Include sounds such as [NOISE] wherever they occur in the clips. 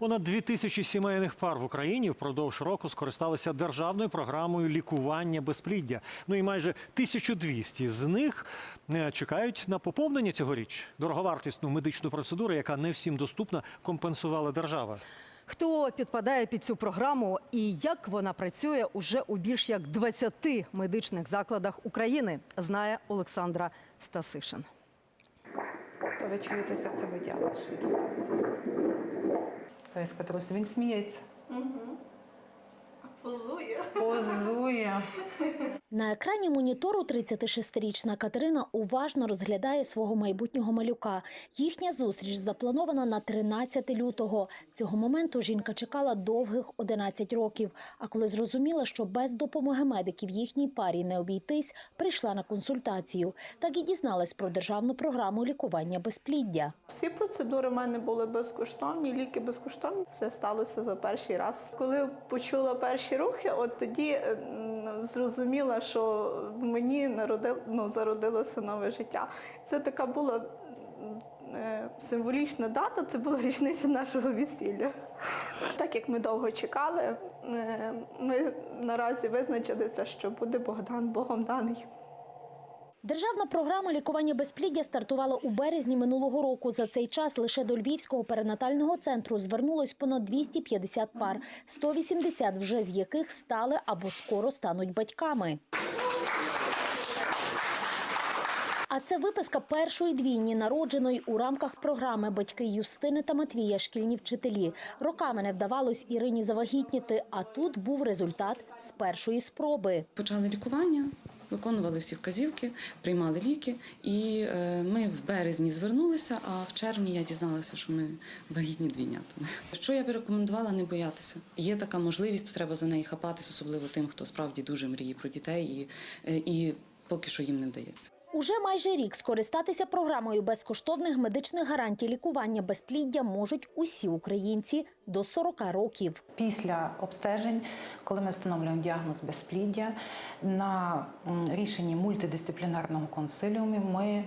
Понад дві тисячі сімейних пар в Україні впродовж року скористалися державною програмою лікування безпліддя. Ну і майже 1200 з них е, чекають на поповнення цьогоріч. Дороговартісну медичну процедуру, яка не всім доступна, компенсувала держава. Хто підпадає під цю програму і як вона працює уже у більш як 20 медичних закладах України, знає Олександра Стасишин. То ви чуєте серцебиття ваше. Тобто, Катрусь, він сміється. Позує. Позує. На екрані монітору 36-річна Катерина уважно розглядає свого майбутнього малюка. Їхня зустріч запланована на 13 лютого. Цього моменту жінка чекала довгих 11 років. А коли зрозуміла, що без допомоги медиків їхній парі не обійтись, прийшла на консультацію. Так і дізналась про державну програму лікування безпліддя. Всі процедури в мене були безкоштовні, ліки безкоштовні. Все сталося за перший раз. Коли почула перші рухи, от тоді м, що в мені народило, ну, зародилося нове життя. Це така була е, символічна дата, це була [LAUGHS] річниця нашого весілля. Так як ми довго чекали, е, ми наразі визначилися, що буде Богдан Богом даний. Державна програма лікування безпліддя стартувала у березні минулого року. За цей час лише до Львівського перинатального центру звернулось понад 250 пар, 180 вже з яких стали або скоро стануть батьками. А це виписка першої двійні, народженої у рамках програми батьки Юстини та Матвія, шкільні вчителі. Роками не вдавалось Ірині завагітніти, а тут був результат з першої спроби. Почали лікування, виконували всі вказівки, приймали ліки. І е, ми в березні звернулися, а в червні я дізналася, що ми вагітні двійнятами. Що я би рекомендувала не боятися? Є така можливість, то треба за неї хапатись, особливо тим, хто справді дуже мріє про дітей, і, е, і поки що їм не вдається. Уже майже рік скористатися програмою безкоштовних медичних гарантій лікування безпліддя можуть усі українці до 40 років. Після обстежень, коли ми встановлюємо діагноз безпліддя, на рішенні мультидисциплінарного консиліуму ми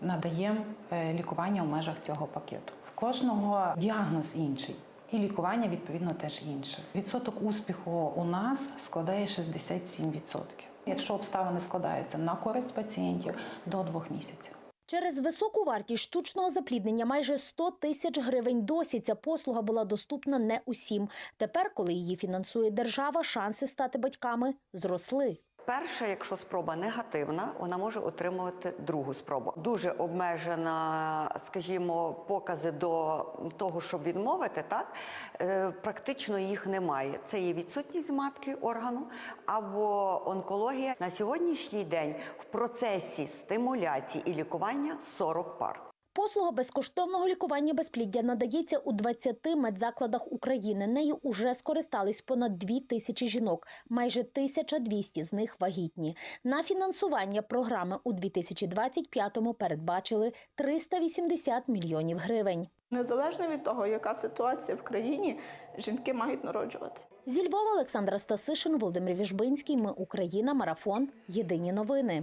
надаємо е, лікування в межах цього пакету. В кожного діагноз інший. І лікування відповідно теж інше. Відсоток успіху у нас складає 67%. Якщо обставини складаються на користь пацієнтів до двох місяців. Через високу вартість штучного запліднення майже 100 тисяч гривень досі ця послуга була доступна не усім. Тепер, коли її фінансує держава, шанси стати батьками зросли. Перша, якщо спроба негативна, вона може отримувати другу спробу. Дуже обмежена, скажімо, покази до того, щоб відмовити, так е, практично їх немає. Це є відсутність матки органу або онкологія. На сьогоднішній день в процесі стимуляції і лікування 40 пар. Послуга безкоштовного лікування безпліддя надається у 20 медзакладах України. Нею уже скористались понад 2 тисячі жінок. Майже 1200 з них вагітні. На фінансування програми у 2025-му передбачили 380 мільйонів гривень. Незалежно від того, яка ситуація в країні, жінки мають народжувати. Зі Львова Олександра Стасишин, Володимир Віжбинський. Ми Україна. Марафон. Єдині новини.